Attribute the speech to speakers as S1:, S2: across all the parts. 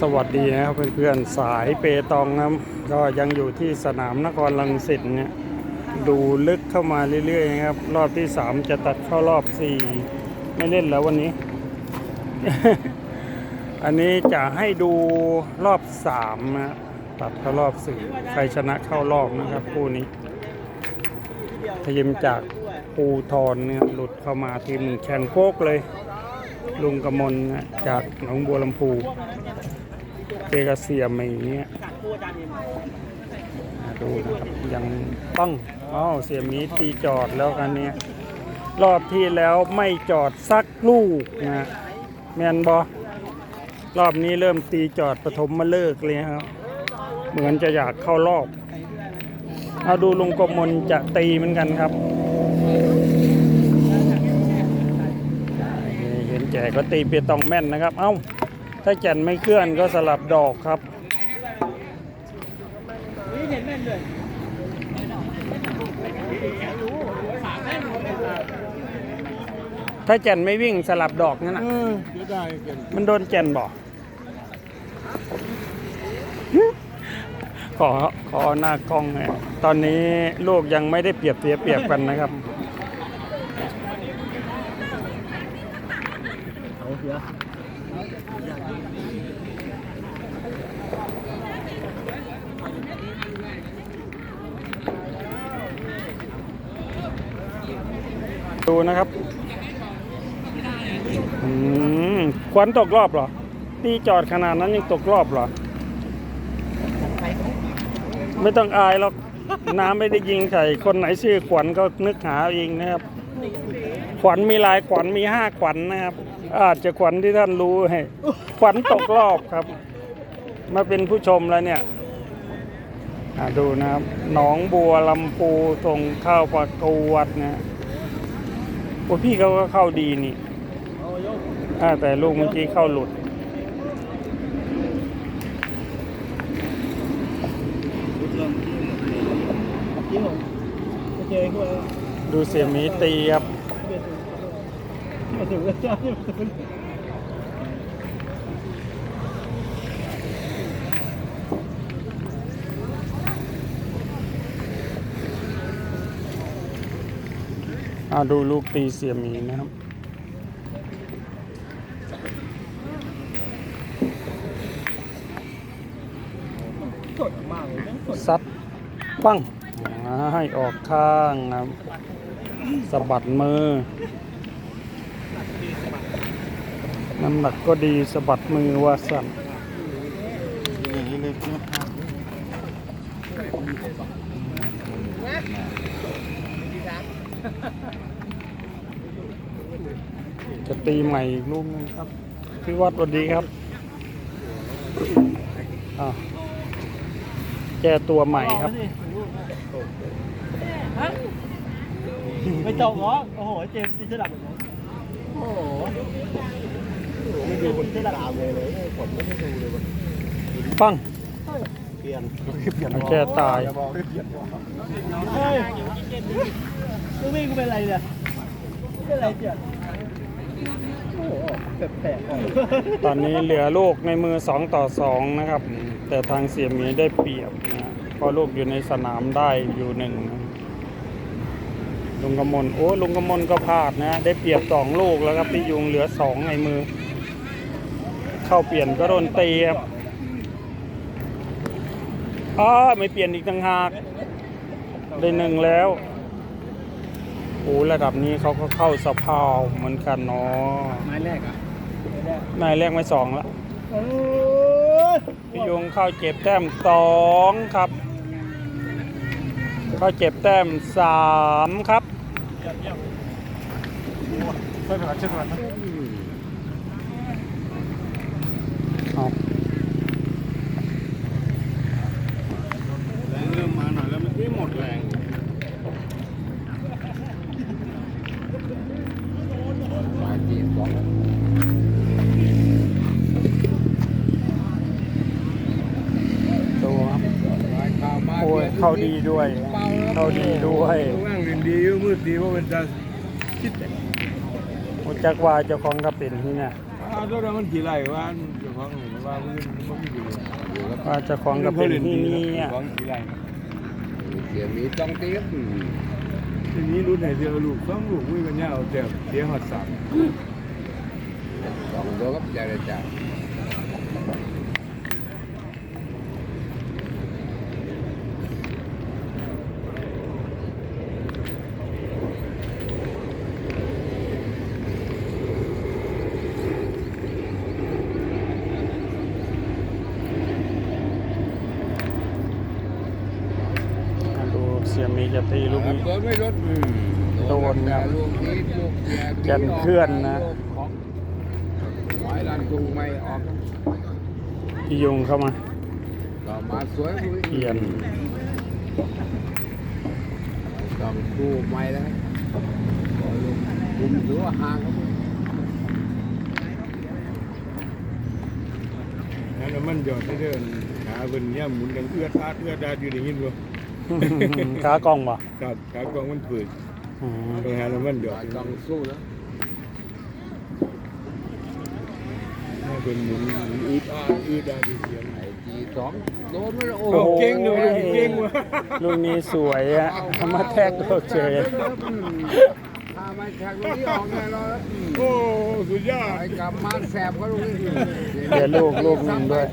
S1: สวัสดีนะครับเพื่อนๆสายเปตองครับก็ยังอยู่ที่สนามนครลังสิตเนี่ยดูลึกเข้ามาเรื่อยๆนะครับ รอบที่3จะตัดเข้ารอบ4ไม่เล่นแล้ววันนี้ อันนี้จะให้ดูรอบ3นะตัดเข้ารอบ4ใครชนะเข้ารอบนะครับคู่นี้ทีมจากภูทรเนี่ยหลุดเข้ามาทีมแข่งโคกเลย ลุงกมลนจากหนองบัวลำพูเจกเสียมอย่างเงี้ยดูนะครับยังต้องอ้าวเสียมีตีจอดแล้วกันเนี้ยรอบที่แล้วไม่จอดสักลูกนะแมนบอรอบนี้เริ่มตีจอดปฐมมาเลิกเลยครับ เหมือนจะอยากเข้ารอบ เอาดูลุงกมลจะตีเหมือนกันครับ นี่เห็นแจกก็ตีเปียตองแม่นนะครับ เอ้า ถ้าแก่นไม่เคลื่อนก็สลับดอกครับถ้าแก่นไม่วิ่งสลับดอกนั่นนะ
S2: เออเสียดายเกิน
S1: มันโดนแก่นบอกขอขอหน้ากล้องหน่อยตอนนี้ลูกยังไม่ได้เปรียบเสียเปรียบกันนะครับ
S2: เอาเสีย
S1: ดูนะครับอืมควันตกรอบเหรอตีจอดขนาดนั้นยังตกรอบเหรอ ไม่ต้องอายหรอก น้ำไม่ได้ยิงใส่คนไหนชื่อขวัญก็นึกหาเองนะครับ ขวัญมีหลายขวัญมีห้าขวัญนะครับ อาจจะขวัญที่ท่านรู้ให้ขวัญตกรอบครับ มาเป็นผู้ชมแล้วเนี่ยดูนะครับ หนองบัวลำพูส่งเข้าประกวดนะ โอ้พี่เขาก็เข้าดีนี่
S2: อา
S1: แต่ลูกเมื่อกี้เข้าหลุด ดูเสียมีตีครับ
S2: มาถึงแล้วจ้า
S1: อ่าดูลูกตีเสียหมีนะครับ
S2: สดมากเลยนะสด
S1: ซัดปั้งอ่าให้ออกข้างนะครับสะบัดมือ น้ำหนักก็ดีสะบัดมือว่าสั่น ตีใหม่อีกลูกนึงครับ พี่วัดสวัสดีครับอ้าวแก้ตัวใหม่ครับ
S2: ไม่จบเหรอ โอ้โห เจมส์ตีสลับโอ้โหไม่ดูคนที่ตามเลยเลยผลไม่ได้ดูเลยว่ะ
S1: ปั้ง
S2: เปลี่ยนเปลี่ยน
S1: แก้ตาย
S2: เฮ้ยกูวิ่งกูเป็นไรเนี่ยเป็นไรเจ็บโอ้โห แปลกๆ
S1: ตอนนี้เหลือลูกในมือ 2 ต่อ 2 นะครับ แต่ทางเสียหมีได้เปรียบนะเพราะลูกอยู่ในสนามได้อยู่หนึ่งนะลุงกำมลโอ้ลุงกำมลก็พลาดนะ ได้เปรียบสองลูกแล้วครับพี่ยุงเหลือสองในมือ เข้าเปลี่ยนก็โดนตีครับอ้าไม่เปลี่ยนอีกต่างหากได้หนึ่งแล้วโอ้ระดับนี้เขาก็เข้าสภาวเหมือนกันเนาะ
S2: ไม้แรกอะ
S1: นายแรกไม่สองละ
S2: โอ้ย
S1: พี่ยุงเข้าเจ็บแต้มสองครับ เข้าเจ็บแต้มสามครับ
S2: ช่วยหน่อยช่วยหน่อยนะ
S1: เอา
S2: แรงเริ่มมาหน่อยแล้วมันไม่หมดแรง
S1: ดูครับโอ้ยเข้า ดีด้วยเข้าดีด้วย
S2: ว่างเรียนดีมืดดีว่ามันจะคิด
S1: โอจักว่าเจ้าของกระเป็นที่เนี่ย
S2: อ
S3: อ้าวแล้วมันกี่ไรวะเจ้าของมันว่ามันมันไม่กี่ไร
S1: ว่าเจะของกับเป็นที่นี่อะ
S3: ของกี่ไร
S4: เสียมีต้องเตี้ย
S3: ทีนี้รุ่นไหนเดียวลูกสองลูกวิ่งกันเนี่ยเอาแต่เสียหัดสาม
S4: ต้องตัวกับใจเลยจ้ะ
S1: มาดูเสียมีจะตีลูกนี้
S4: ตัวไม่ลด
S1: โดนครับ
S4: ลูกนี้ลู ก
S1: แกนเคลื่อนนะ
S4: หอยลันจุงไม่ออก
S1: พี่ยุงเข้ามา
S4: ก็มาสวย
S1: เปลี่ยน
S4: ต้องสู้ไม่แล้วคุมถือว่าห่างครับ
S3: นั่นมันหยอดที่เดินขาเป็นเนี่ยหมุนดังเอื้อดอาดเอื้อดอาดอยู่ในยินบ่
S1: ขากล้องบ่
S3: ครับขากองมันฝืด
S1: อืม
S3: ตรงหาแล้วมันหยอด
S4: ต้องสู้แล้ว
S3: ถ้า เป็นหมุนอืดอาดอืดอาดอยู่เสียง
S4: ไอ้จีสองโดนไม่โอ้
S3: โอ้เก่งเลยเก่งว่ะ
S1: ลูกนี้สวยอะทำมาแท็กก็เฉย
S4: ถ้าไม่แข่งลูกนี้ออกแน่นอน
S3: โอ้สุดยอด
S4: ไอ้กลับมาแสบก็ลูกนี้
S1: เดี๋ยวลูกลูกหนึ่งด้วย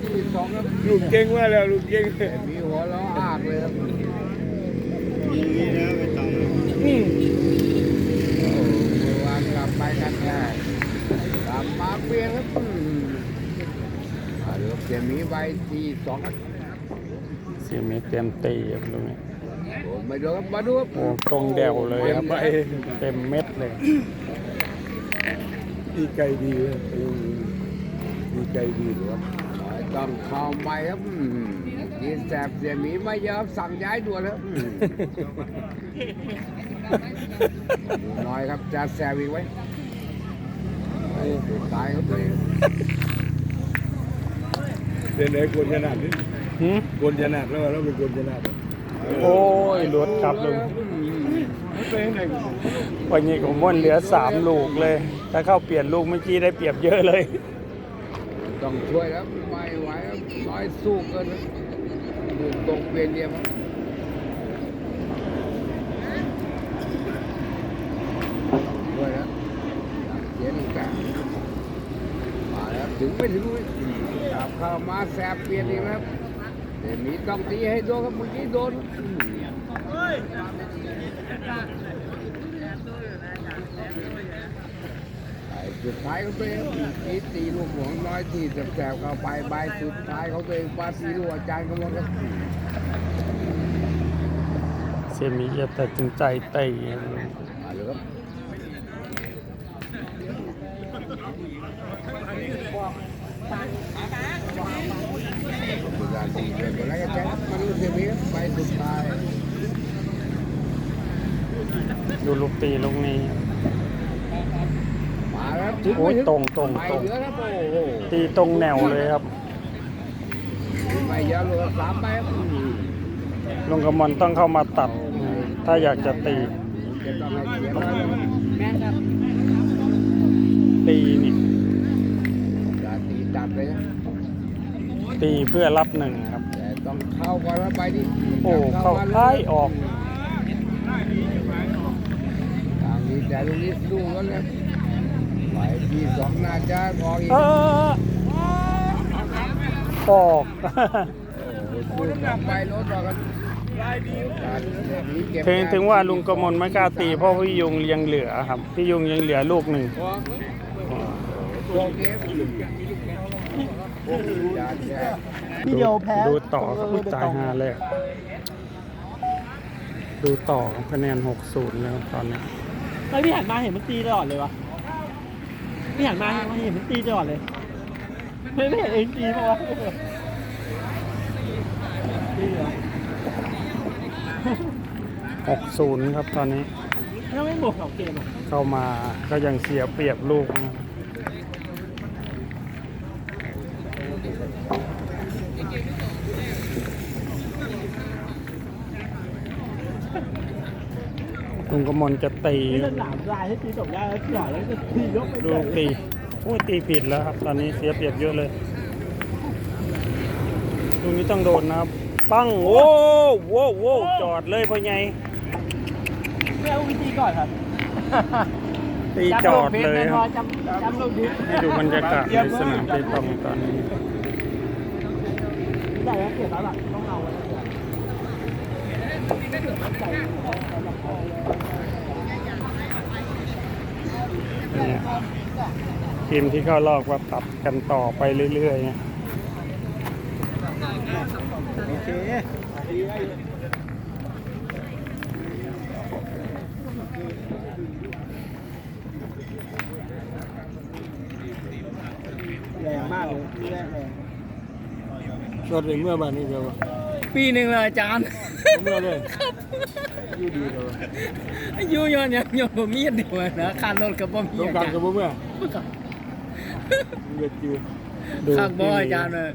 S3: ลูกเก่งมากแล้วลูกเก่ง
S4: มีหัวล้ออากเลยครับ
S3: นี่นะไม่ต้อง
S4: โอ้เมื่วานกลับไปกันแค่กลับมาเปลี่ยนครับ เดี๋ยวเปลี่ยนมีใบที่สองครับ
S1: เสียมีเต็มตีครับลูกนี้
S4: โอ้ไม่ดูครับมาดูครับ
S1: โอ้ตรงเดวเลยครับเต็มเม็ดเลย
S3: ดีไกลดีเลยดีไกลดีหรือว่า
S4: ต้องเข้าไปครับอืมกินแสบเสียหมีไม่เยอะสั่งย้ายด่วนครับอืมดูน้อยครับจะแสบอีกไว้โอ้สุดท้ายครับเลย
S3: เป็นไอ้คนขนาดนี้
S1: หืม
S3: คนขนาดแล้วเราเป็นคนขนาด
S1: โอ้ยหลุดครับลุง
S3: เป็นไง
S1: วันนี้ผมว่นเหลือสามลูกเลย ถ้าเข้าเปลี่ยนลูกเมื่อกี้ได้เปรียบเยอะเลย
S4: ต้องช่วยแล้วไม่ไหวครับน้อยสู้เกินครับดูตรงเปลี่ยนเดียวครับช่วยแล้วเสียนี่กันมาแล้วถึงไม่ถึงเลยกลั บเข้ามาแสบเปลี่ยนอีกแล้วครับแต่มีต้องตีให้โดนครับเมื่อกี้โดนอืมไอ้สุดท้ายเขาตัวเองมีตีลูกหลวงน้อยที่แสบๆเข้าไปใบสุดท้ายเขาตัวเองปาตีลูกอาจารย์เขาหมดครับ
S1: เสียมีจะตัดสินใจตี
S4: มาเลยครับสุดท้ายตีเป็นคนแรกก็แจ้งมาดูเสียงนี้ครับใบสุดท้าย
S1: ดูลูกตีลูกนี้
S4: มาแล้วถึง
S1: โอ้ย
S4: ไม่ถึ
S1: ตรงตรง
S4: ไม่
S1: ตรง
S4: เหลือครับโอ้โห
S1: ตีตรงแนวเลยครับ
S4: ไม่เยอะเหลือสามใบครับ
S1: ลุงกำมลต้องเข้ามาตัด ถ้าอยากจะตี
S4: จะต้องให้เสียมาแล้วแม่ครับ
S1: ตีนี่
S4: จะตีตัดเลยนะ
S1: ตีเพื่อรับหนึ่งครับ
S4: แต่ต้อง เข้าก่อนแล้วไปดิ
S1: โอ้เข้า
S4: มา
S1: ท้ายออก
S4: ทางนี้แต่ลูกนี้สู้กันเลยไปที่สองน่าจะพออีก
S1: เออปอก
S4: สู้กลับไปรถต่อกันการเสียหนีเก็บ
S1: ถึงถึงว่าลุงกำมลไม่กล้าตีเพราะพี่ยุงยังเหลือครับ พี่ยุงยังเหลือลูกหนึ่ง
S4: โอเคอย่าแช่
S2: พี่เดียวแพ้
S1: ดูต่อครับผู้ตายห้าแรกดูต่อครับคะแนน6-0แล้วตอนนี้
S2: ไอ้ยพี่หันมาเห็นมันตีตลอดเลยวะพี่หันมาเห็นมันตีตลอดเลยไม่ไม่เห็นเองตีป่าวะตีเหรอ
S1: 6-0ครับตอนนี้
S2: ถ้าไม่บวกสองเกมอะ
S1: เข้ามาก็ยังเสียเปรียบลูกนะ ลุงกำมลจะตี
S2: นี่จะหนามลายให้ตีตกได้แล้วเสียแล้วจะตียกไป
S1: ลูกตีโอ้ยตีผิดแล้วครับ ตอนนี้เสียเปรียบเยอะเลยตรงนี้ต้องโดนนะครับ ปังโอ้โว้โว้จอดเลยพ่อใหญ่
S2: ไม่เอาวิธีก่อนครับ
S1: ตีจอดเลยครับ
S2: จำจำลูกดิ
S1: ให้ดูบรรยากาศในสนามเปตองตอนนี้
S2: ได้แล้วเกียรติหลักต้องเอาไว้ก่อ น
S1: เนี่ยทีมที่เข้ารอบก็ตัดกันต่อไปเรื่อยๆ
S2: โอเคแรงมากเลยแรงแรง
S3: สดเลยเมื่อบ้านนี้เดียว
S5: ปีหนึ่งเลยอาจารย์
S3: เมื่อเลยอยู่ดีเดียว
S5: อยู่ย้อนยังยังบ่มีอันเดียวนะค่ารถกับบ่มี
S3: ต้อง
S5: อา
S3: การ
S5: จาร
S3: กับ
S5: ย์
S3: บ่เมื่อเดือดจืด
S1: ดู
S5: ข้างบ่
S1: พี่หมี
S5: อาจารย์เลย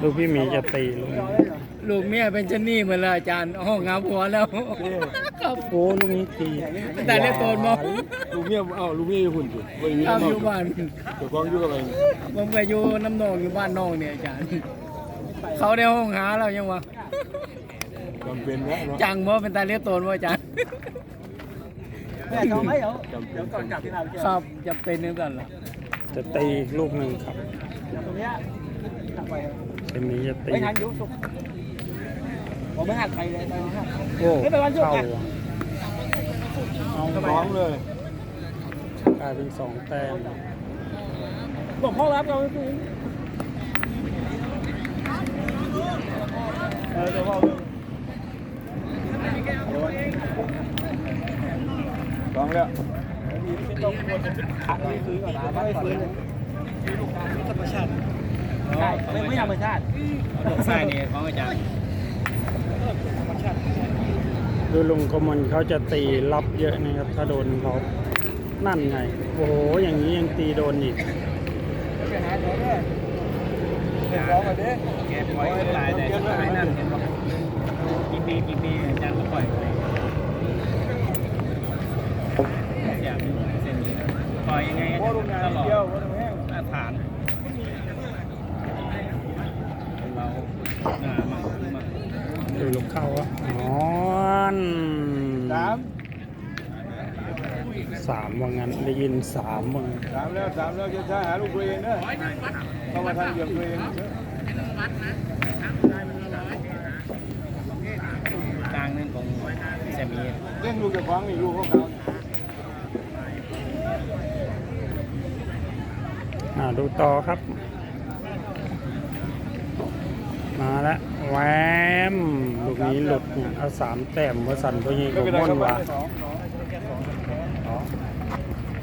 S1: ดูพี่หมีจะตีลง
S5: ลูกเมียเป็นชะนี่เหมือนเลยอาจารย์ห้องงาผัวแล้วครับ
S1: โอ้ลูกนี้ตี
S5: แต่เรียกโตนบ่
S3: ลูกเมียเอ้าลูกเมียอยู่หุ่นจุดไปอยู่
S5: ครับ
S3: น้ำ
S5: อยู่บ้าน
S3: เจ้าของอยู่กับอะไร
S5: ผมก็อยู่น้ำนองอยู่บ้านน้องเนี่ยอาจารย์เขาได้ห้องหาเรายังวะ
S3: จำเป็นนะเนาะ
S5: จังบ่เป็นตาเรียกโตนบ่อาจารย์
S2: แม่เขาไม่เดี๋ยวเดี๋ยวก่อนกลับที่เราเกี่ยว
S5: ครับจะเป็นนึงกันล่ะ
S1: จะตีอีกลูกหนึ่งครับ
S2: ตรงเนี้ยกลับไป
S1: เซมีจะตี
S2: ไม่ทันยุสุกผมไม่หักใครเลยไปไม่หัก
S1: โอ้
S2: ไม่ไปวันศุกร์
S1: เข้า
S2: อะ
S1: อะ
S3: เอาร้องเลย
S1: กลายเป็นสองแต้ม
S2: บอกพ่อรับเราสิเอ อเดี๋ยวพ่อ
S3: ร้องแล้ว
S2: ไม่ต้องกลัวขัดไม่ซื้อก่อนนะไม่ซื้อเลยธรรมชาติใช่ไม่ไม่ธรรมชาติ
S5: ใช่นี่ของอาจารย์
S1: ดูลุงกมลเขาจะตีรับเยอะนะครับ ถ้าโดนเขานั่นไง โอ้โห อย่างนี้ยังตีโดนอีก
S3: ไปหาเขาด้วย เด็กร้องกันดิ
S5: แกปล่อยขึ้นหลายแต่สุดท้ายนั่นเห็นบ่กี่ปีกี่ปีอาจารย์ก็ปล่อยไปอย่างนี้เส้นนี้ปล่อยยังไง
S3: พ่อโรงงาน
S5: ตลอดมาตรฐานเราหน้ามันมัน
S1: ดูลูกเข้าอะนอน
S3: สาม
S1: สามว่างั้นได้ยินสามว่างั้น
S3: สามแล้วสามแล้วจะช้หาลูกตัวเองเนอะ เข้ามาทางเหยียบตัวเอง
S5: กลางนึงของเซมี
S3: เล่นลูกจะฟังนี่ลูกเขาเขา
S1: ดูต่อครับ มาแล้วแวมลูกนี้หลุดเอาสามแต้มวสันพยิง
S3: ไม่
S1: กับ
S3: เป็นไร
S1: ม่อน
S3: ครับ
S1: วะ
S3: สองสอง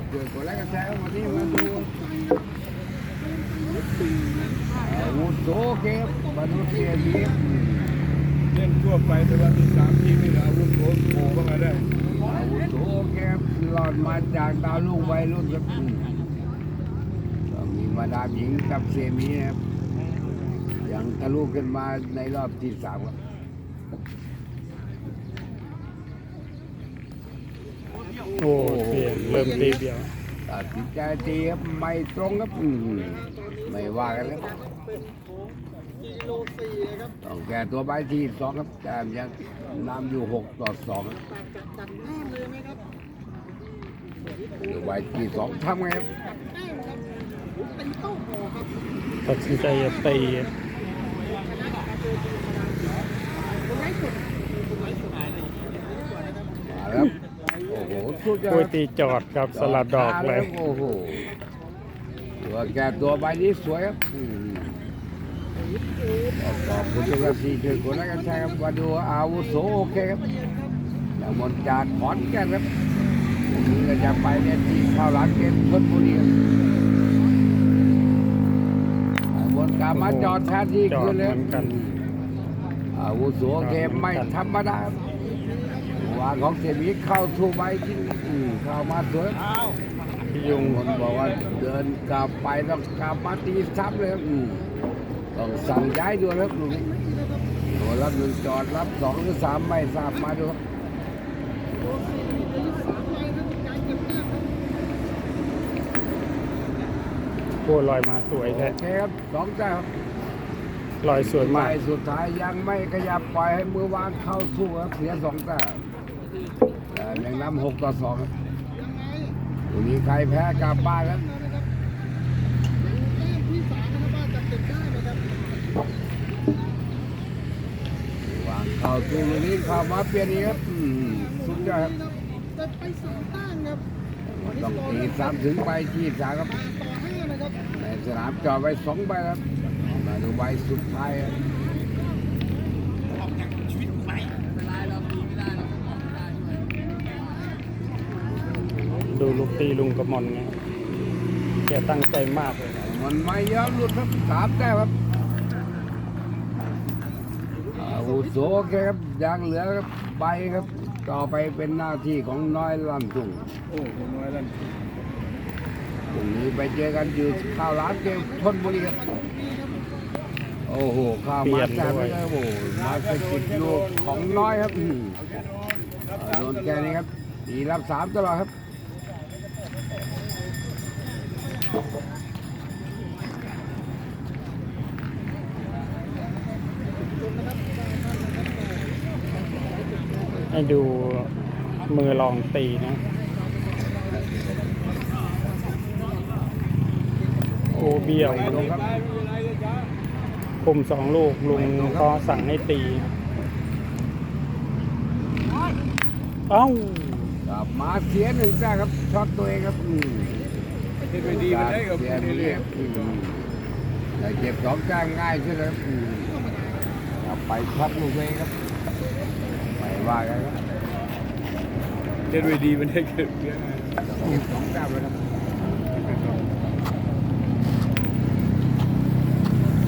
S4: เกิดคนแรกก็แซงมาที่มาดู อาวุโสเก็บบรรลุเสียดี
S3: เล่นทั่วไปแต่ว่ามีสามทีมนี่นะอาวุธโผล่โผล่เข้ามาได้
S4: อาวุโสเก็บหลอดมาจากดาวลูกวัยรุ่นครับก็มีมาดามหญิงกับเซมีนะครับยังทะลุขึ้นมาในรอบที่สามครับ
S1: โอ้เปลี่ยนเริ่มตีเดียว
S4: ตัดสินใจตีครับไม่ตรงครับอืม ไม่ว่ากันครับต้องแก้ตัวไปที่สองครับแต่ยังนำอยู่หกต่อสองอยู่ไปที่สองทำไงครับ
S1: ตัดสินใจจะตี
S4: มาแล้วโอ้โหสุดยอ
S1: คุย
S4: ด
S1: ตีจอดกับสลัดดอกเลย
S4: โอ้โห ตัวแกตัวใบนี้สวยครับอืมขอบคุณทุกท่านที่ช่วยกดไลค์กันแชร์ครับมาดูอาวุโสโอเคครับอย่างมนจากขอนแก่นครับนี่ก็จะไปเนี่ยที่ข้าวหลามเกณฑ์ชลบุรีครับอ่าบนกลับมาจอดแทนที่คื
S1: ด
S4: น
S1: เล
S4: ย
S1: อนกัน
S4: อาวุโสเกมไม่ธรรมดาวางของเสียหมีเข้าสู่ใบที่อืมเข้ามาสวย
S1: พี่ยุง
S4: คนบอกว่าเดินกลับไปต้องกลับมาตีซ้ำเลยครับอืต้องสั่งย้ายด้วยครับลูกนี้ตัวรับหนึ่งจอดรับสองหรือสามไม่ทราบมาดูครับ
S1: อ้ลอยมาสวยแท้
S4: เคครับสองแต้มครับ
S1: ลอยสวยมาก
S4: สุดท้ายยังไม่ขยับปล่อยให้มือวางเข้าสู้ครับเสียสองแต้มแต่ยังนำหกต่อสอง ครับวันนี้ใครแพ้กลับบ้านครับวางเข้าสู้วันนี้เข้ามาเปลี่ยนอีกครับอืมสุดยอดครับ
S6: แต่ไปสามตั้งครับ
S4: ต้องตีสามถึงไปที่สามครับ
S6: ต่อห้านะครับ
S4: ในสนามจอดไว้สองใบครับมาดูใบสุดท้ายครับ
S1: ดูลูกตีลุงกระมอนไงแกตั้งใจมากเลย
S4: มันไม่ยอมหลุดครับสามแต้มครับอาวุโสโอเครับยังเหลือครับใบครับ ต่อไปเป็นหน้าที่ของน้อยลำทุ่ง
S3: โอ้น้อยแล้ว
S4: พรุ่งนี้ไปเจอกันอยู่ข้าวร้านเกมชนบุรีครับโอ้โหข้าวมาแต่ไม่ได้โอ้โหมาสะกิดลูกของน้อยครับอืมโดนแกนี่ครับตีรับสามตลอดครับ
S1: ให้ดูมือลองตีนะโอ้เบี้ยว
S4: ลงครับ
S1: คุมสองลูกลุงก็สั่งให้ตีเอ้า
S4: กลับมาเสียหนึ่งแต้มครับช็อตตัวเองครับอืม
S3: เฮ็ดไปดีมันได้กับ
S4: เสีย
S3: เรื่
S4: เรี
S3: อย
S4: บอืมแต่เจ็บสองแต้มง่ายใช่ไหมครับอืมกลับไปช็อตลูกเองครับไป ว่ากันครับ
S3: ๆเฮ็ดไปดีมันได้เกิดเยอะนะ
S4: เจ็บสองแต้มเลยครับ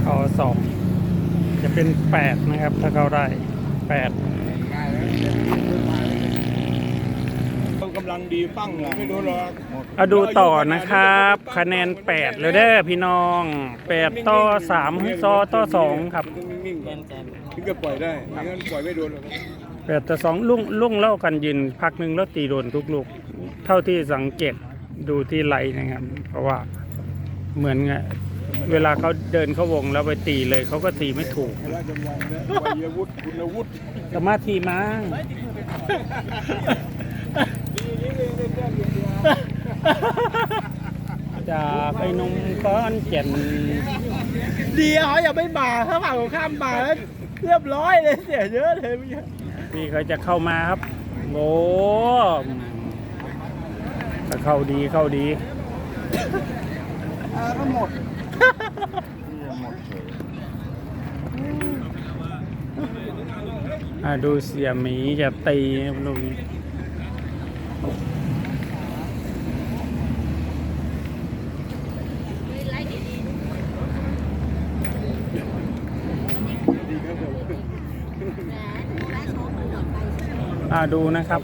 S1: เขาสองจะเป็นแปดนะครับ ถ้าเขาได้แปด
S4: ง่ายแล้วเจ็บขึ้นมาเลย
S3: กำลังดีปั้งหลังไม่โดนหรอก
S1: เอาดูต่อนะครับ คะแนนแปดเลยเด้อพี่น้องแปดต่อสามซอต่อสองครับ
S3: ต้องนิ่งๆก่อนถึงจะปล่อยได้ไม่งั้นปล่อยไม่โดนหรอก
S1: แปดต่อสองลุ่งลุ่งเล่ากันยืนพักหนึ่งแล้วตีโดนทุกลูก เท่าที่สังเกตดูที่ไหลนะครับ เพราะว่าเหมือนไงเวลาเขาเดินเข้าวงแล้วไปตีเลยเขาก็ตีไม่ถูก
S3: ราชจะวัยวุฒิคุณวุฒิ
S1: สมาธิมั้งจากไอ้หนุ่มก้อนเจ็น
S2: ดีเขาอย่าไม่มาถ้าฝั่งของข้ามมาแล้วเรียบร้อยเลยเสียเยอะเลยเมื่อกี้
S1: พี่เขาจะเข้ามาครับโอ้ถ้าเข้าดีเข้าดี
S2: ก็หมด
S1: อะดูเสียหมีจะตีนะครับลูกนี้ อ่าดูนะครับ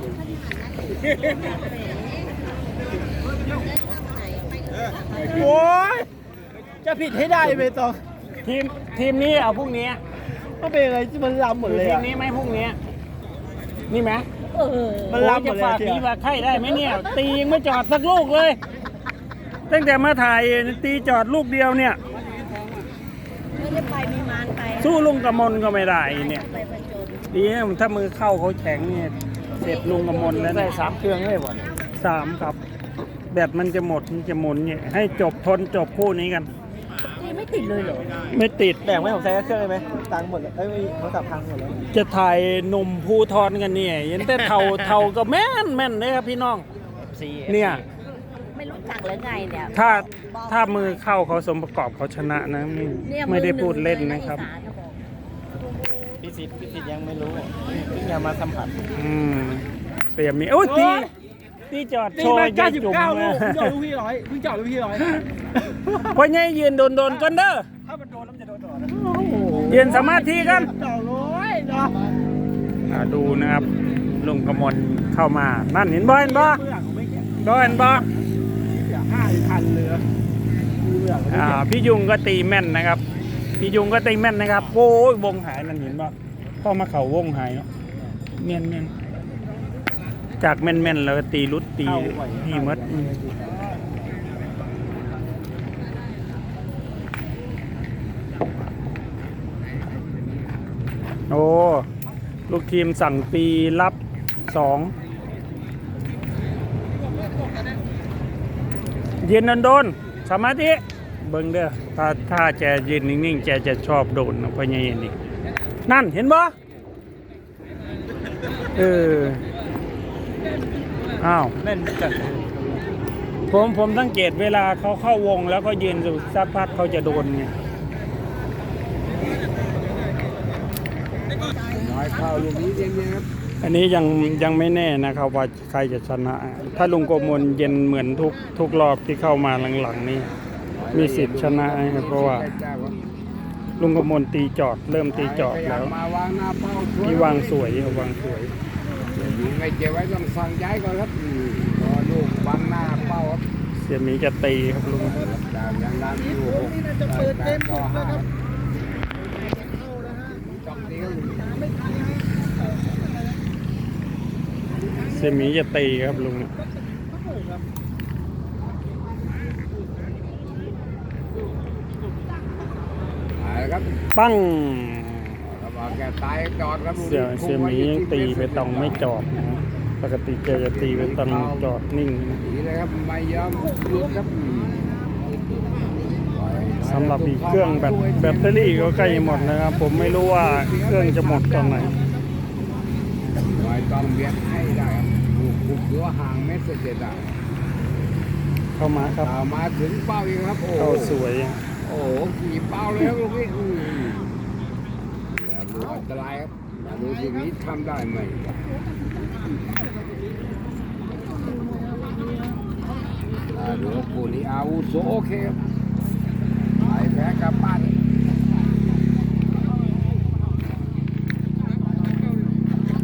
S2: โอ้ยจะผิดให้ได้ไปตอง
S1: ทีมทีมนี้เอาพรุ่งนี้
S2: ก็เป็นอะไรที่มันลำหมดเลย
S1: ทีม
S2: อะ
S1: นี้ไหมพรุ่งนี้ นี่ไหม
S2: มันลำหม
S1: จะ
S2: ดเลย
S1: ฝาก
S2: เชี
S1: ตี
S2: ยว
S1: ฝากไข่ได้ไหมเนี่ย ตียังไม่จอดสักลูกเลย ตั้งแต่มาถ่ายตีจอดลูกเดียวเนี่ย
S7: ไม่ได้ไปมีมานไป
S1: สู้ลุงกำมลก็ไม่ได้เนี่ย
S7: ไปประจน
S1: ดีนะถ้ามือเข้าเขาแข็งเนี่ยเสร็จลุงกำมลแล้ว
S2: ใส่
S1: เนี่ย
S2: สามเครื่องเลยบ่
S1: สามครับ แบตมันจะหมดมันจะหมุนเนี่ยให้จบทนจบคู่นี้กัน
S7: นี่ไม่ติดเลยเหรอ
S1: ไม่ติด
S2: แบ่งไว้ผมใส่เครื่องได้ไหมตังค์หมดเลยเอ้ยเขาสับพังหมดแล้ว
S1: จะถ่ายหนุ่มภูทรกันเนี่ยเห็นแต่เท่าเท่าก็แม่นแม่นเลยครับพี่น้องเนี่ย
S7: ไม่รู้จักหรือไงเนี่ย
S1: ถ้าถ้ามือเข้าเขาสมประกอบเขาชนะนะไม่
S7: เนี่ย
S1: ไม่ได้
S7: อหง
S1: พูดเล่นนะครับ
S7: อีสาเขาบอก
S2: พิสิทธิ์พิสิทธิ์ยังไม่รู้เพิ่งจะมาสัมผัส
S1: อืมเตรียมมีโอ้ยตี
S2: โอ้ย
S1: ตีจอด
S2: ตี
S1: โชว์
S2: มายา
S1: ยจุ่ม
S2: 99ลู
S1: นะ
S2: กเพิ่งจอดลูกพี่ร้อยเพิ่งจอดลูกพี่ร้อย
S1: พ่อใหญ่ยืนโดนโดนๆกันเด้อ
S2: ถ้ามันโดนแล้วมันจะโดนต่อนะ
S1: ยืนสมาธิกัน
S2: ต่อร้อยเนาะ
S1: อ่าดูนะครับลุงกมลเข้ามา นั่นเห็นบ่เห็นบ่
S2: เบื่อผมไม่แก่
S1: บ่เห็นบ่
S2: เบื่อห้า คันเลย
S1: พี่ยุงก็ตีแม่นนะครับ พี่ยุงก็ตีแม่นนะครับ โอ้ยวงหายนั่นเห็นปะพ่อมาเข่าวงหายเนาะเมียนเมียนจากแม่นแม่นแล้วก็ตีรุดตีตีมัดโอ้ลูกทีมสั่งปีรับสอง ยืนนโดนสมาธิเบิ่งเด้อถ้าถ้าแจยืนนิ่งๆแจจะชอบโดนนะเพราะงี้นี่นั่นเห็นบ่เอออ้าว
S5: แม่นจัด
S1: ผมผมสังเกตเวลาเขาเข้าวงแล้วก็ยืนอยู่สักพักเขาจะโดนไง
S4: น้อยเข้าลูกนี้เย็นๆครับ
S1: อันนี้ยังยังไม่แน่นะครับว่าใครจะชนะ ถ้าลุงโกมลเย็นเหมือนทุกทุกรอบที่เข้ามาหลังๆนี่มีสิทธิ์ชนะครับเพราะว่า ลุงโกมลตีจอด เริ่มตีจอดแล้ว
S4: มาวางหน้าเป้าช่วย
S1: นี่วางสวยวางสวย
S4: ยิงไม่เก็บไว้ต้องสั่งย้ายก่อนครับอืมรอลูกบังหน้าเป้าครับ
S1: เสียหมีจะตีครับลุง
S4: แต่ยังนำอยู่หก
S6: นี่น่าจะเปิดเกม
S4: ต่
S6: บุ
S4: อกห้า
S6: แล้ว
S4: ค
S6: ค
S4: รั
S6: รั
S4: บบ
S6: เข้านะฮะ
S4: จ้องนี้ครับ
S6: ไม่ทันนะ
S1: เสียหมีจะตีครับลุง
S4: เอาละครับ
S1: ปั้ง
S4: ครับเอาแกตายจอดครับลูก
S1: เสีย
S4: นี้
S1: เสียหมียังตีไปตองไม่จอดนะครับปกติแกจะตีไปตองจอดนิ่งนะ
S4: หนีเลยครับไม่ยอมหลุดครับอืม
S1: สำหรับอีกเครื่องแบตแบตเตอรี่ก็ใกล้หมดนะครับ ผมไม่รู้ว่าเครื่องจะหมดตอนไหน
S4: ไม่ต้องเบียดให้ได้ครับลูกคุก หรือว่าห่างเม็ดเสร็จๆอะ
S1: เข้ามาครับ
S4: เอามาถึงเป้าอีกครับโอ้โห
S1: เข้าสวย
S4: โอ้โหขี่เป้าเลยครับลูกนี้อืมแล้วดูอันตรายครับมาดูทีนี้ทำได้ไหมอ่าดูคู่นี้อาวุโสโอเคครับไอ้แพ้กลับบ้าน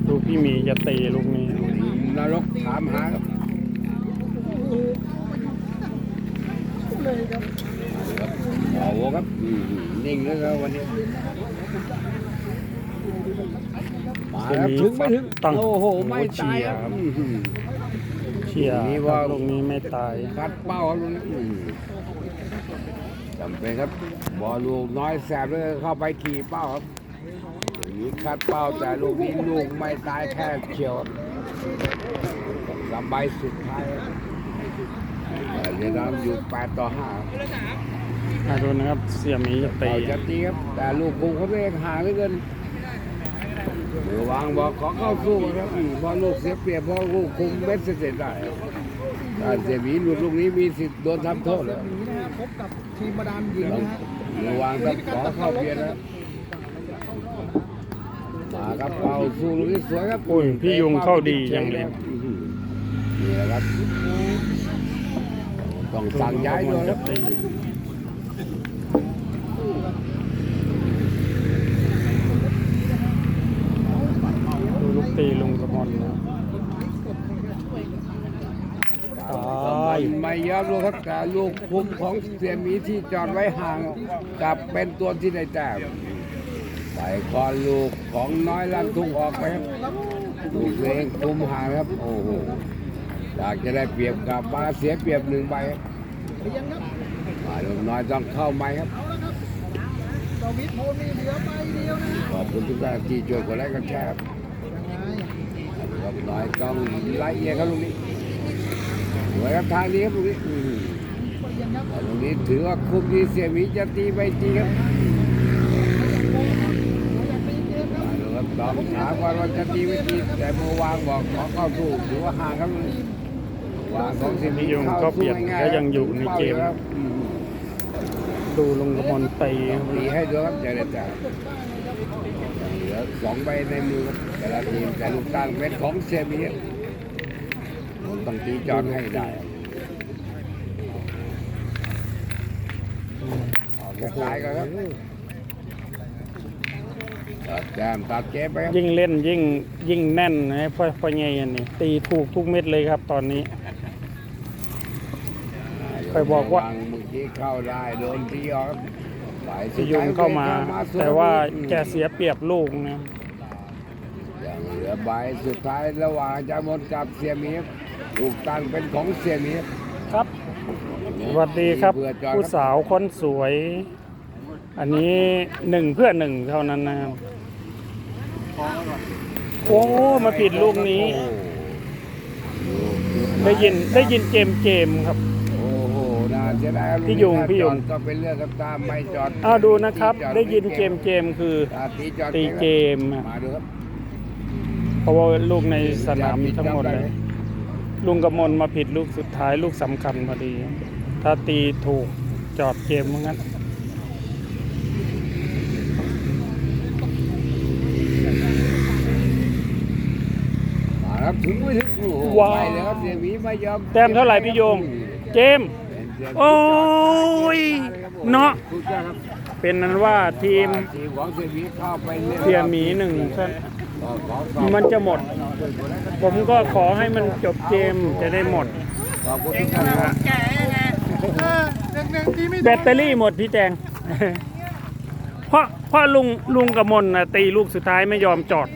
S1: ดูพี่หมีจะตีลูกนี้
S4: นรกถามหาครับ
S6: เลยครับ
S4: โอ้โหครับอืมนิ่งเลยครับวันนี้มาครับถึงไม่ถึง
S1: ตั้ง
S4: โอ้โหไม่ตาย
S1: เชีย
S4: ค
S1: ร์
S4: รับ
S1: ครับ
S4: อืม
S1: เชียร์
S4: นี่
S1: ค
S4: ว่า
S1: รับลูกนี้ไม่ตาย
S4: คัดเป้าครับลูกนี้อืมจำเป็นครับบอลลูกน้อยแสบเลยเข้าไปขี่เป้าครับอย่างนี้คัดเป้าแต่ลูกนี้ลูกไม่ตายแค่เฉียว ครับสบายสุดท้ายครับเอ่อเรียนน้ำอยู่8ต่อ5ครับ
S1: มาดูนะครับ เสียมีจะตี
S4: เป่าจะตีครับ แต่ลูกคุมเขาเองห่างเหลือเกินมือวางบอกขอเข้าสู้ครับพอลูกเสียเปรียบพราะลูกคุมเม็ดเสร็จได้ถ้าเสียมีหลุดลูกนี้มีสิทธิ์โดนทำโทษแล้ว
S6: นี้นะฮะพบกับทีมมาดามหญิงนะฮะ
S4: มือวางครับขอเข้าเพียนนะครับมาครับเป่าสู้ลูกนี้สวยครับ
S1: โอ้ยพี่ยุงเข้าดีอย่างเดียว
S4: นี่แหละครับต้องสั่งย้ายด้วยครับ
S1: ตีดูลูกตีลุงกระมอนนะตาย
S4: ไม่ยอมลูกครับแต่ลูกคุมของเสียมีที่จอดไว้ห่างกลับเป็นตัวที่ได้แต้มใส่อนลูกของน้อยลั่นทุ่งออกไปครับลูกเองคุมห่างครับ โอ้โหากจะได้เปรียบกลับมาเสียเปรียบหนึ่งใบครับ
S6: เลี้ยงครับ
S4: มาลูกน้อยต้องเข้าไหมครับ
S6: เอาละครับดวิดโพนี่เหลือใบเดียวนะ
S4: ขอบคุณทุกท่านที่ช่วยกดไลค์กดแชร์ครับ
S6: ยัง
S4: น้อยต้องไล่เอียงครับลูกนี้สวยครับทางนี้ครับลูกนี้
S6: ลี้ยงครับ
S4: ลูกนี้ถือว่าคุมดีเสียมีจะตีไปตีครับ
S6: เราอยากตีเกมครับ
S4: ครับต้องถามว่าเราจะตีไม่ตีแต่เมื่อวางบอกขอเข้าสู้ถือว่าห่างครับวาง
S1: นิยม
S4: เข้า
S1: ก็เปลี่
S4: สู้
S1: ยน
S4: ง่ายๆ
S1: ก็ยังอยู่ในเกม
S4: ครับอืม
S1: ดูลุงกระมอนตีครับ
S4: ตีให้ด้วยครับเจรจาเหลือสองใบในมือครับแต่ละทีมแต่ลูกตั้งเป็นของเสียหมีครับผมต้องตีจอดให้ได้ออกจะตายก่อนครับตัดแจมตัดเจ๊ไปครับ
S1: ยิ่งเล่นยิ่งยิ่งแน่นนะพ่อพ่อใหญ่อันนี้ตีถูกทุกเม็ดเลยครับตอนนี้ ไปบอกว่า
S4: เมื่อกี้เข้าได้โดนตีออกสายสุ
S1: จะ
S4: ด
S1: ยุ
S4: ท้
S1: งเข้ามา
S4: สย
S1: แต่ว่า
S4: อืม
S1: แกเสียเปรียบลูกนะ
S4: อย่างเหลือใบสุดท้ายระหว่างอาจารย์มนต์กับเสียหมีครับลูกตั้งเป็นของเสียหมีครับ
S1: ครับสวัสดีครับ
S4: เพื่อจอด
S1: ผู้สาวคนสวย อันนี้หนึ่งเพื่อหนึ่งเท่านั้นนะครับโอ้มาผิดลูกนี้ได้ยินได้ยินเจมส์เจมส์ครับ
S4: โอ้โหน่าเสียดาย
S1: พี่ยุงพี่ยุง
S4: จอดก็เป็นเรื่องกับตามไม่จอด
S1: อ้าวดูนะครับ
S4: จอ
S1: ได้ยินเจ
S4: ก่ง
S1: มส์เจมส์คือ
S4: ตาตีจอด
S1: ตี
S4: ก่ง
S1: เกมอะ
S4: มาดูครับ
S1: เพราะว่าลูกในสนามทั้งหมดเลย ลุงกำมลมาผิดลูกสุดท้ายลูกสำคัญพอดี ถ้าตีถูกจอดเกมเหมือนกัน
S4: มาครับถึงไม่ถึงโอ้โห
S1: ว้าว
S4: ไปแล้วครับเสียหมีไม่ยอม
S1: แต้มเท่าไหร่พี่โยงเจมส์ โอ้ยเนาะ
S4: สุดยอดครับ
S1: เป็นนั้นว่าทีม
S4: ทีมของเสียหมีเข้าไปเล่น
S1: เสียหมีหนึ่งเส้นมันจะหมด ผมก็ขอให้มันจบเกมจะได้หมด
S4: ขอบคุณทุกท่านนะครับ
S1: แบตเตอรี่หมดพี่แจงเพราะเพราะลุงลุงกำมลนะตีลูกสุดท้ายไม่ยอมจอด